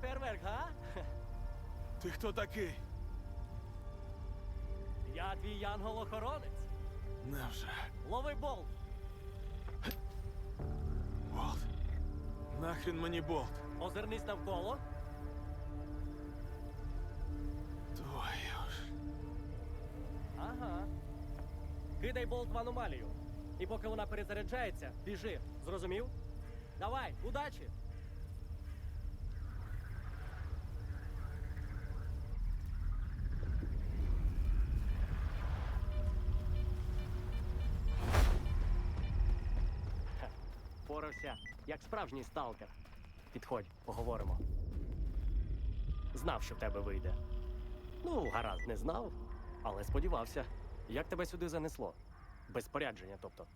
фейерверк, га? Ти хто такий? Я твій янгол-охоронець. Невже? Лови болт. Болт? Нахрін мені болт? Озирнись навколо. Твою ж. Ага. Кидай болт в аномалію. І поки вона перезаряджається, біжи. Зрозумів? Давай, удачі! Як справжній сталкер. Підходь, поговоримо. Знав, що в тебе вийде. Ну, гаразд, не знав, але сподівався. Як тебе сюди занесло? Без спорядження, тобто.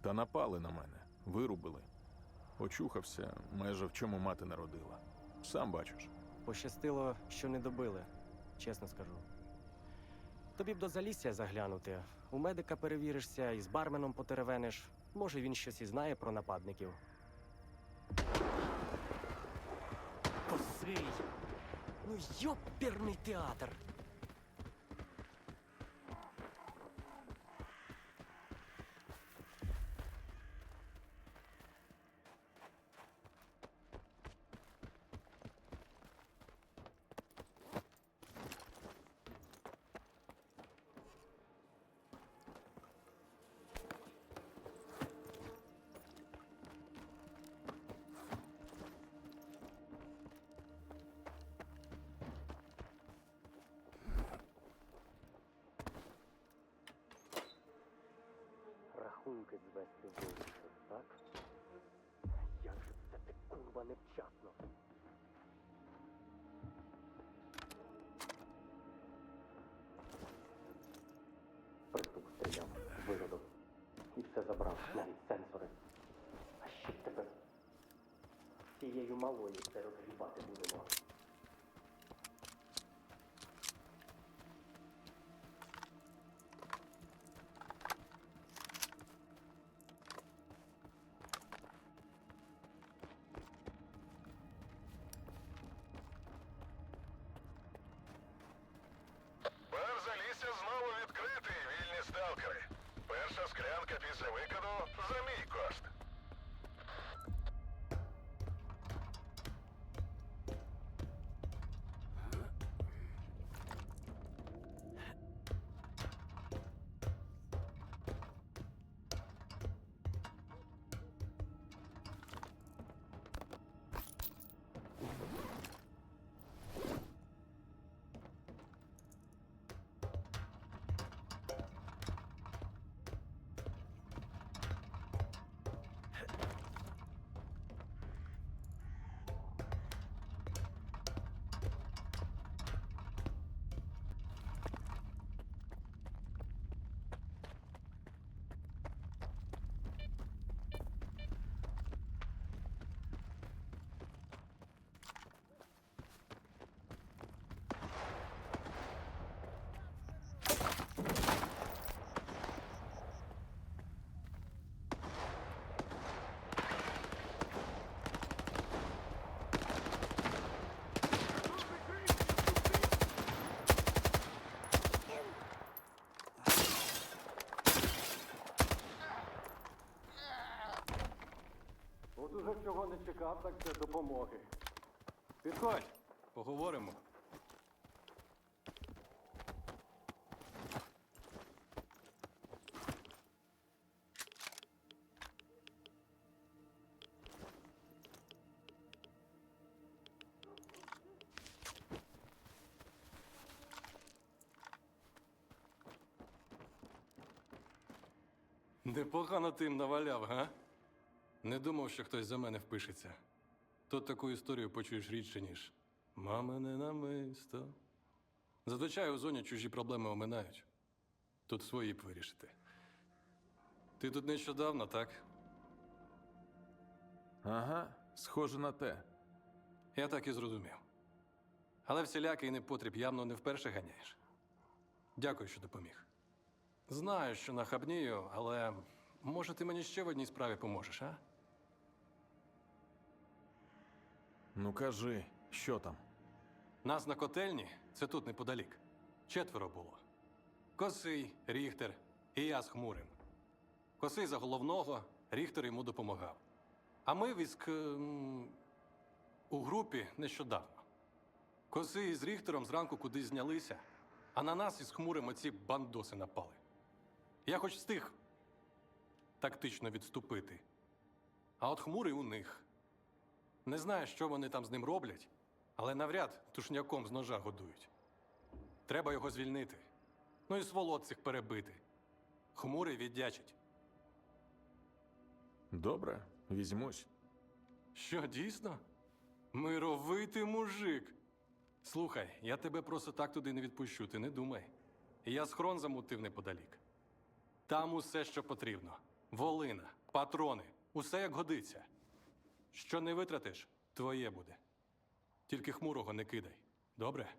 Та напали на мене, вирубили. Очухався, майже в чому мати народила. Сам бачиш. Пощастило, що не добили, чесно скажу. Тобі б до залісся заглянути. У медика перевіришся і з барменом потеревениш. Може, він щось і знає про нападників. Косий! Ну йоперний театр! Рахунки звести вирішив, так? Як же це ти курва невчасно? Приступ стріляв, виродок. І все забрав, навіть сенсори. А ще тепер цією малою все розгрібати будемо. Знову відкритий, вільні сталкери. Перша склянка після викиду за мій От уже чого не чекав, так це допомоги. Підходь, поговоримо. Непогано ти їм наваляв, га? Не думав, що хтось за мене впишеться. Тут таку історію почуєш рідше, ніж мамине намисто. Зазвичай у зоні чужі проблеми оминають. Тут свої б вирішити. Ти тут нещодавно, так? Ага, Схоже на те. Я так і зрозумів. Але всілякий непотріб явно не вперше ганяєш. Дякую, що допоміг. Знаю, що нахабнію, але може ти мені ще в одній справі поможеш, а? Ну кажи, що там? Нас на котельні це тут неподалік. Четверо було. Косий, Ріхтер і я з хмурим. Косий за головного, Ріхтер йому допомагав. А ми військ ем, у групі нещодавно. Косий з Ріхтером зранку кудись знялися, а на нас із хмурим оці бандоси напали. Я хоч встиг тактично відступити. А от хмурий у них. Не знаю, що вони там з ним роблять, але навряд тушняком з ножа годують. Треба його звільнити. Ну і сволот цих перебити. Хмурий віддячить. Добре, візьмусь. Що, дійсно? Мировитий мужик. Слухай, я тебе просто так туди не відпущу, ти не думай. Я схрон замутив неподалік. Там усе, що потрібно: волина, патрони, усе як годиться. Що не витратиш, твоє буде. Тільки хмурого не кидай. Добре?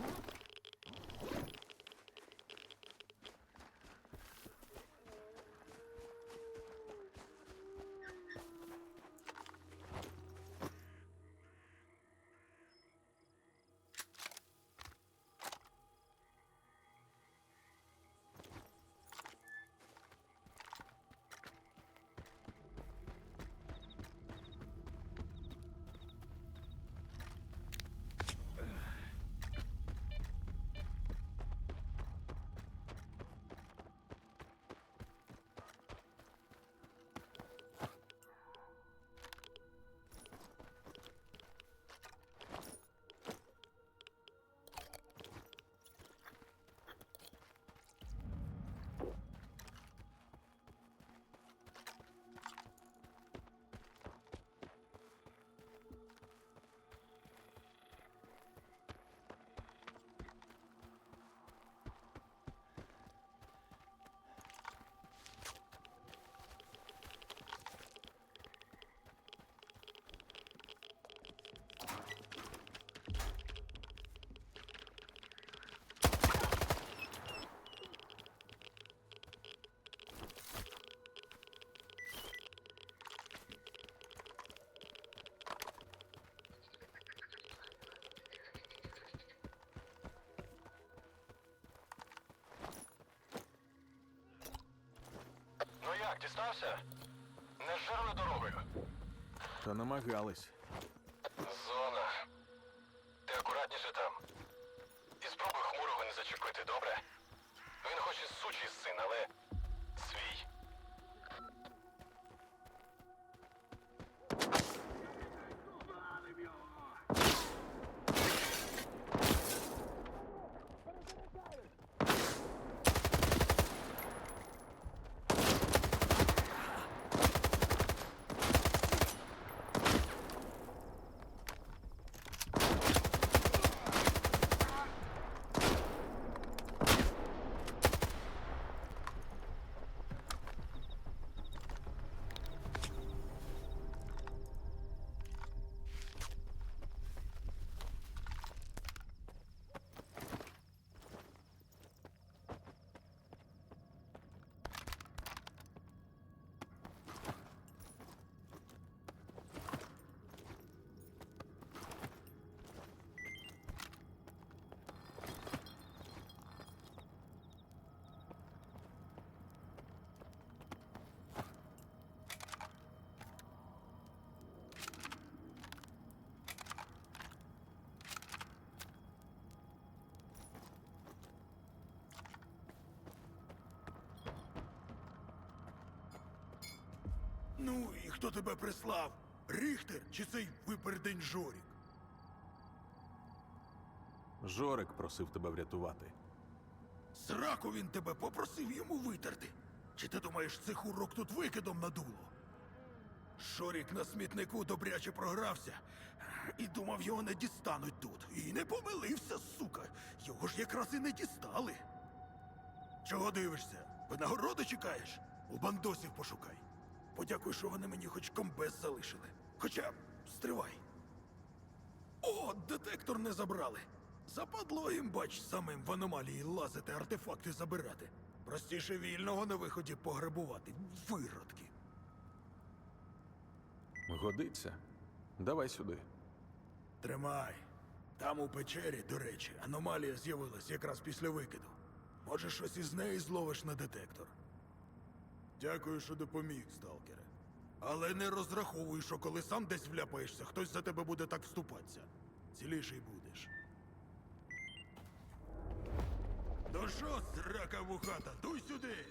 Mm-hmm. Дістався? Не жирною дорогою. Та намагались. Зона. Ти акуратніше там. І спробуй хмурого не зачепити, добре? Він хоч і сучий син, але свій. Ну, і хто тебе прислав? Ріхтер чи цей випердень Жорік? Жорик просив тебе врятувати. Сраку він тебе попросив йому витерти. Чи ти думаєш, цих урок тут викидом надуло? Шорік на смітнику добряче програвся і думав, його не дістануть тут. І не помилився, сука. Його ж якраз і не дістали. Чого дивишся? Винагороди чекаєш? У бандосів пошукай. Подякуй, що вони мені хоч комбез залишили. Хоча стривай. О, детектор не забрали. Западло їм, бач, самим в аномалії лазити, артефакти забирати. Простіше вільного на виході пограбувати. Виродки. Годиться. Давай сюди. Тримай. Там у печері, до речі, аномалія з'явилась якраз після викиду. Може, щось із неї зловиш на детектор. Дякую, що допоміг, сталкере. Але не розраховуй, що коли сам десь вляпаєшся, хтось за тебе буде так вступатися. Ціліший будеш. Ну що, срака вухата, дуй сюди!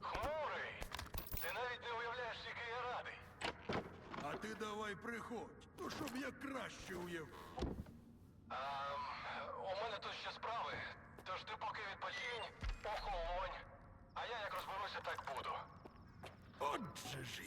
Хмурий! Ти навіть не уявляєш, який я радий. А ти давай приходь, ну щоб я краще уявив. А, у мене тут ще справи. Тож ти поки відпочинь, охолонь. Я як розберуся, так буду. Отже ж,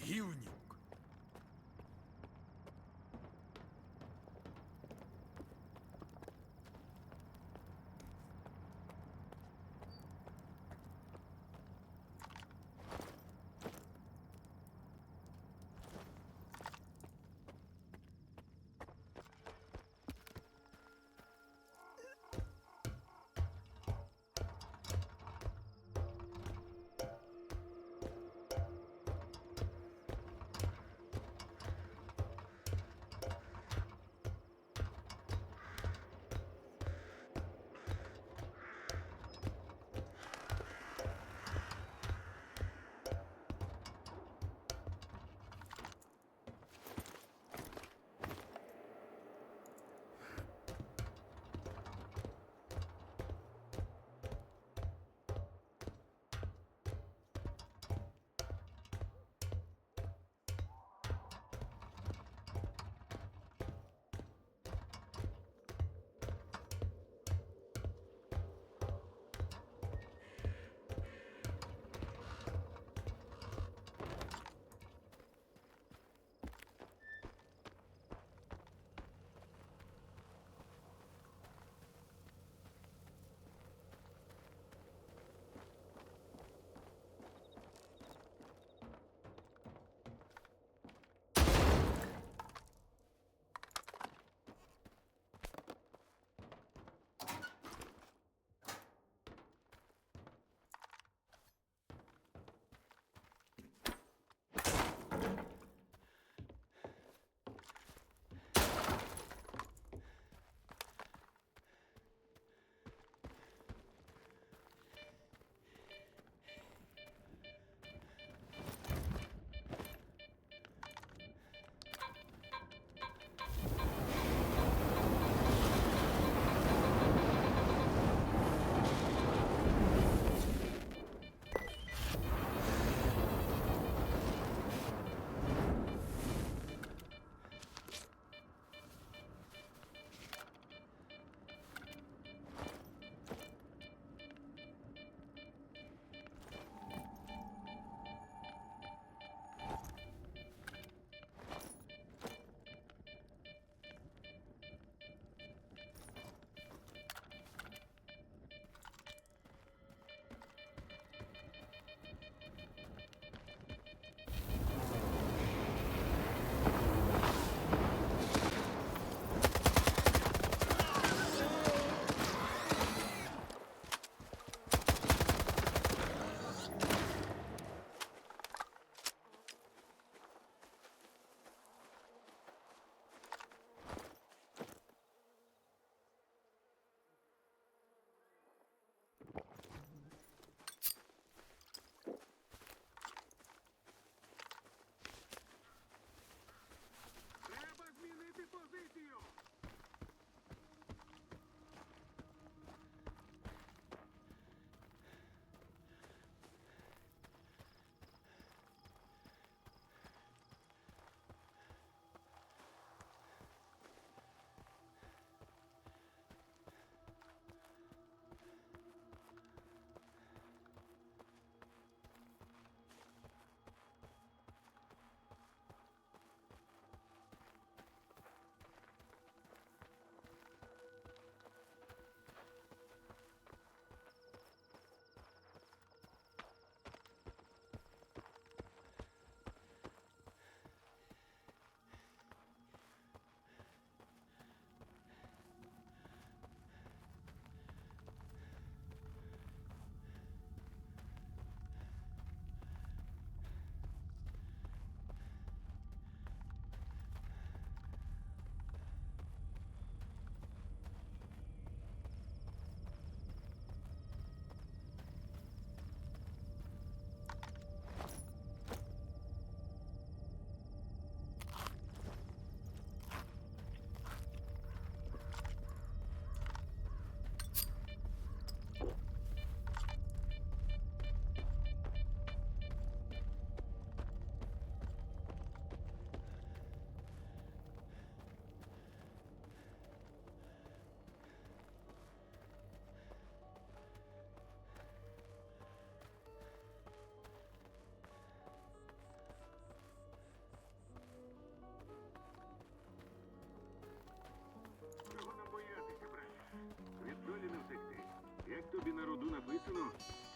гівнюк.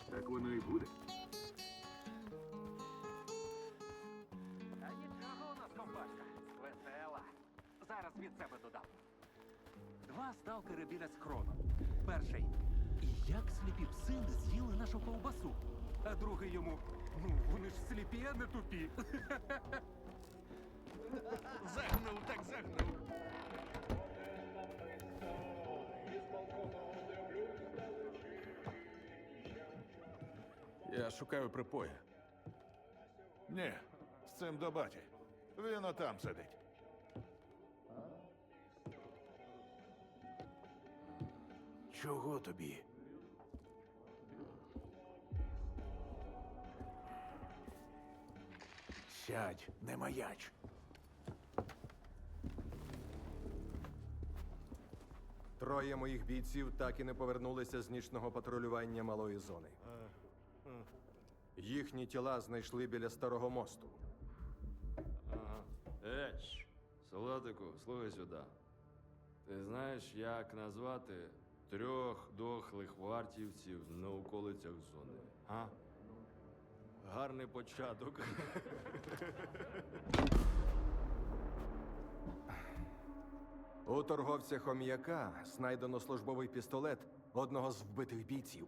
Так воно і буде. А нічого у нас компашка. Весела. Зараз від себе додам. Два сталкери біля схрону. Перший. І як сліпі пси не з'їли нашу ковбасу. А другий йому. Ну, вони ж сліпі, а не тупі. Загнув, так загнув. Я шукаю припоя. Ні, з цим до баті. Він отам сидить. Чого тобі? Сядь, не маяч. Троє моїх бійців так і не повернулися з нічного патрулювання малої зони. Їхні тіла знайшли біля старого мосту. Ага. Еч, солодику, слухай сюди. Ти знаєш, як назвати трьох дохлих вартівців на околицях зони? А? Гарний початок. У торговця хом'яка знайдено службовий пістолет одного з вбитих бійців.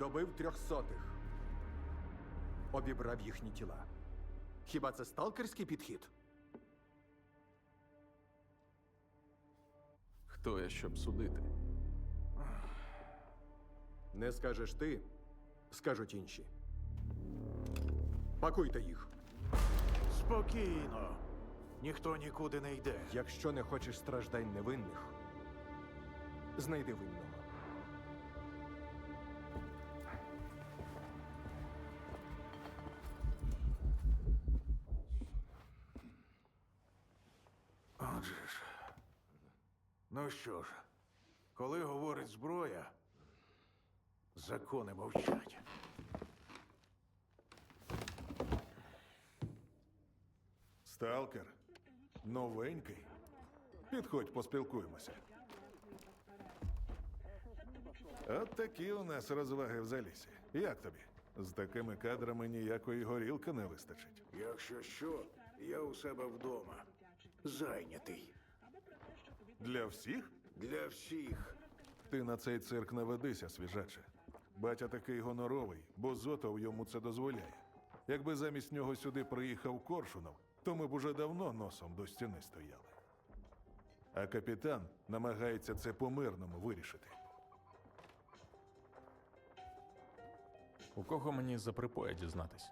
Добив трьохсотих. Обібрав їхні тіла. Хіба це сталкерський підхід? Хто я, щоб судити? Не скажеш ти, скажуть інші. Пакуйте їх. Спокійно. Ніхто нікуди не йде. Якщо не хочеш страждань невинних, знайди винного. Ну що ж, коли говорить зброя, закони мовчать. Сталкер. Новенький. Підходь, поспілкуємося. От такі у нас розваги в залісі. Як тобі? З такими кадрами ніякої горілки не вистачить. Якщо що, я у себе вдома. Зайнятий. Для всіх? Для всіх. Ти на цей цирк не ведися, свіжаче. Батя такий гоноровий, бо Зотов йому це дозволяє. Якби замість нього сюди приїхав Коршунов, то ми б уже давно носом до стіни стояли. А капітан намагається це по-мирному вирішити. У кого мені за припоя дізнатись?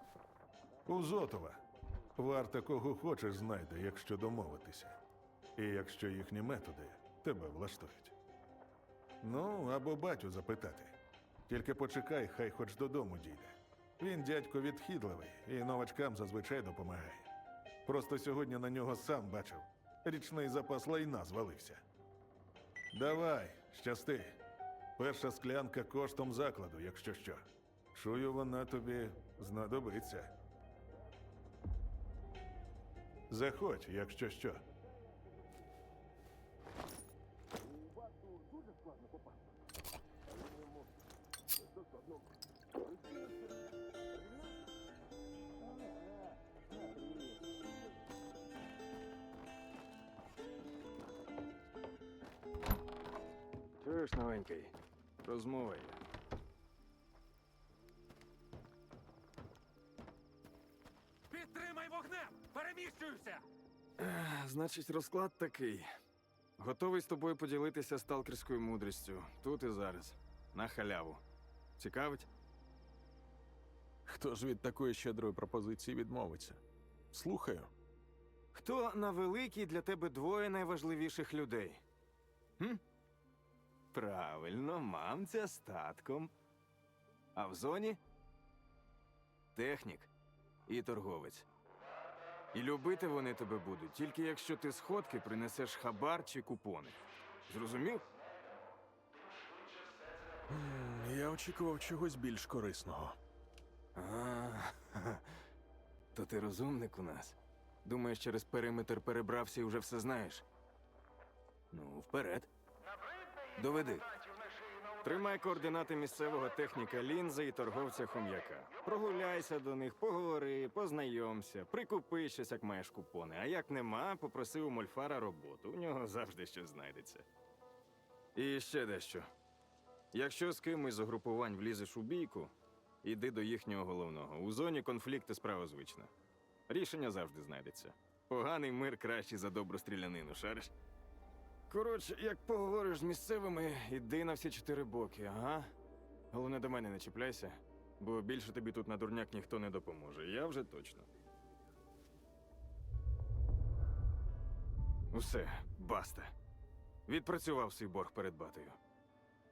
У Зотова. Варта кого хочеш знайде, якщо домовитися. І якщо їхні методи тебе влаштують. Ну, або батю запитати. Тільки почекай, хай хоч додому дійде. Він дядько відхідливий і новачкам зазвичай допомагає. Просто сьогодні на нього сам бачив. Річний запас лайна звалився. Давай, щасти. Перша склянка коштом закладу, якщо що. Чую, вона тобі знадобиться. Заходь, якщо що. Чуєш, новенький? Розмова є. Підтримай вогнем! Переміщуюся! Значить, розклад такий. Готовий з тобою поділитися сталкерською мудрістю. Тут і зараз. На халяву. Цікавить? Хто ж від такої щедрої пропозиції відмовиться? Слухаю. Хто на великій для тебе двоє найважливіших людей? Хм? Правильно, мамця з татком. А в зоні технік і торговець. І любити вони тебе будуть, тільки якщо ти сходки принесеш хабар чи купони. Зрозумів? М, Я очікував чогось більш корисного. А, то ти розумник у нас. Думаєш, через периметр перебрався і вже все знаєш? Ну, вперед. Доведи. Тримай координати місцевого техніка лінзи і торговця хом'яка. Прогуляйся до них, поговори, познайомся, прикупи щось, як маєш купони. А як нема, попроси у Мольфара роботу. У нього завжди щось знайдеться. І ще дещо. Якщо з кимось з угрупувань влізеш у бійку, іди до їхнього головного. У зоні конфлікти справа звична. Рішення завжди знайдеться. Поганий мир кращий за добру стрілянину, шариш? Коротше, як поговориш з місцевими, іди на всі чотири боки, ага. Головне до мене не чіпляйся, бо більше тобі тут на дурняк ніхто не допоможе. Я вже точно. Усе, баста. Відпрацював свій борг перед батою.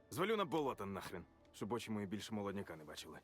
Звалю на болото нахрен, щоб очі мої більше молодняка не бачили.